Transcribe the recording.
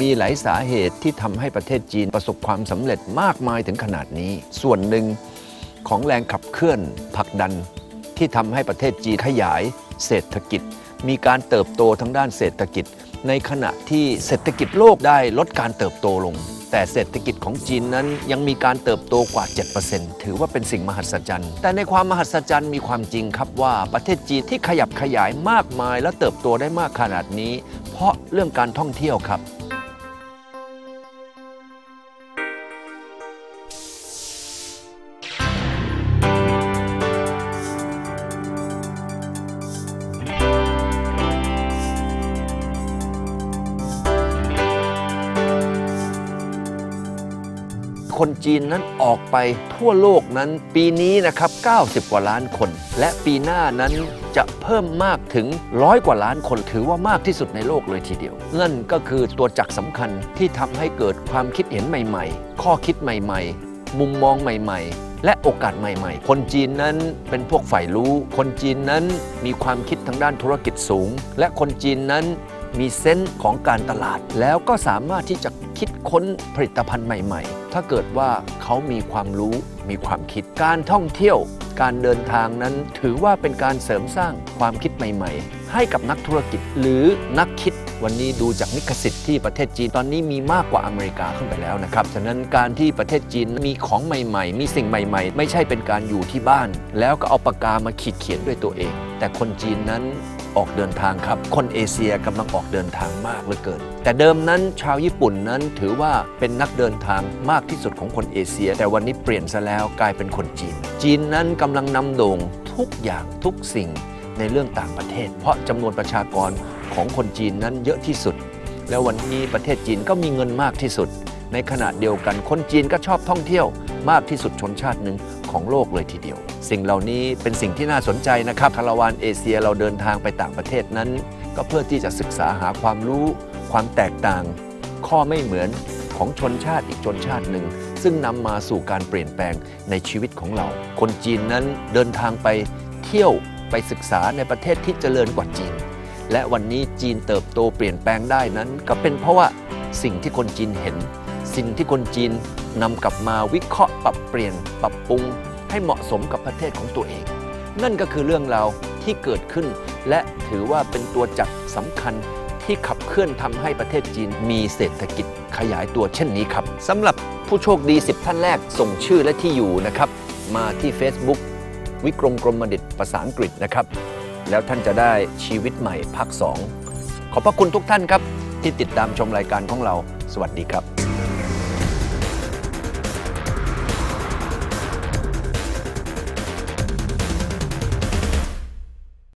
มีหลายสาเหตุที่ทำให้ประเทศจีนประสบความสำเร็จมากมายถึงขนาดนี้ ส่วนหนึ่งของแรงขับเคลื่อนผลักดัน ที่ทำให้ประเทศจีนขยายเศรษฐกิจ มีการเติบโตทางด้านเศรษฐกิจ ในขณะที่เศรษฐกิจโลกได้ลดการเติบโตลง แต่เศรษฐกิจของจีนนั้นยังมีการเติบโตกว่า 7%ถือว่าเป็นสิ่งมหัศจรรย์ แต่ในความมหัศจรรย์มีความจริงครับว่าประเทศจีนที่ขยับขยายมากมายและเติบโตได้มากขนาดนี้ เพราะเรื่องการท่องเที่ยวครับ คนจีนนั้นออกไปทั่วโลกนั้นปีนี้นะครับ 90 กว่าล้านคน และปีหน้านั้นจะเพิ่มมากถึงร้อยกว่าล้านคนถือว่ามากที่สุดในโลกเลยทีเดียว นั่นก็คือตัวจักรสำคัญที่ทำให้เกิดความคิดเห็นใหม่ ๆ ข้อคิดใหม่ ๆ มุมมองใหม่ ๆและโอกาสใหม่ๆ คนจีนนั้นเป็นพวกฝ่ายรู้ คนจีนนั้นมีความคิดทางด้านธุรกิจสูง และคนจีนนั้นมีเซนส์ของการตลาด แล้วก็สามารถที่จะคิดค้นผลิตภัณฑ์ใหม่ ๆ ถ้าเกิดว่าเขามีความรู้มีความคิดการท่องเที่ยว การเดินทางนั้นถือว่าเป็นการเสริมสร้างความคิดใหม่ ๆ ให้กับนักธุรกิจหรือนักคิด วันนี้ดูจากนิคสิทธิ์ที่ประเทศจีนตอนนี้มีมากกว่าอเมริกาขึ้นไปแล้วนะครับ ฉะนั้นการที่ประเทศจีนมีของใหม่ ๆ มีสิ่งใหม่ ๆ ไม่ใช่เป็นการอยู่ที่บ้าน แล้วก็เอาปากกามาขีดเขียนด้วยตัวเอง แต่คนจีนนั้นออกเดินทางครับ คนเอเชียกำลังออกเดินทางมากเหลือเกิน แต่เดิมนั้นชาวญี่ปุ่นนั้นถือว่าเป็นนักเดินทางมากที่สุดของคนเอเชีย แต่วันนี้เปลี่ยนซะแล้วกลายเป็นคนจีน จีนนั้นกำลังนำโด่งทุกอย่างทุกสิ่ง ในเรื่องต่างประเทศ เพราะจำนวนประชากรของคนจีนนั้นเยอะที่สุด แล้ววันนี้ประเทศจีนก็มีเงินมากที่สุด ในขณะเดียวกันคนจีนก็ชอบท่องเที่ยวมากที่สุดชนชาติหนึ่งของโลกเลยทีเดียว สิ่งเหล่านี้เป็นสิ่งที่น่าสนใจนะครับคาราวานเอเชียเราเดินทางไปต่างประเทศนั้น ก็เพื่อที่จะศึกษาหาความรู้ ความแตกต่าง ข้อไม่เหมือนของชนชาติอีกชนชาติหนึ่ง ซึ่งนำมาสู่การเปลี่ยนแปลงในชีวิตของเรา คนจีนนั้นเดินทางไปเที่ยว ไปศึกษาในประเทศที่เจริญกว่าจีน และวันนี้จีนเติบโตเปลี่ยนแปลงได้นั้น ก็เป็นเพราะว่าสิ่งที่คนจีนเห็น สิ่งที่คนจีนนำกลับมาวิเคราะห์ปรับเปลี่ยนปรับปรุง ให้เหมาะสมกับประเทศของตัวเอง นั่นก็คือเรื่องราวที่เกิดขึ้น และถือว่าเป็นตัวจักรสำคัญที่ขับเคลื่อนทำให้ประเทศจีนมีเศรษฐกิจขยายตัวเช่นนี้ครับสำหรับผู้โชคดี 10 ท่านแรกส่งชื่อและที่อยู่นะครับ มาที่ Facebook วิกรมกรมดิตภาษาอังกฤษนะครับ แล้วท่านจะได้ชีวิตใหม่ภาค2ขอบพระคุณทุกท่านครับ ที่ติดตามชมรายการของเรา สวัสดีครับ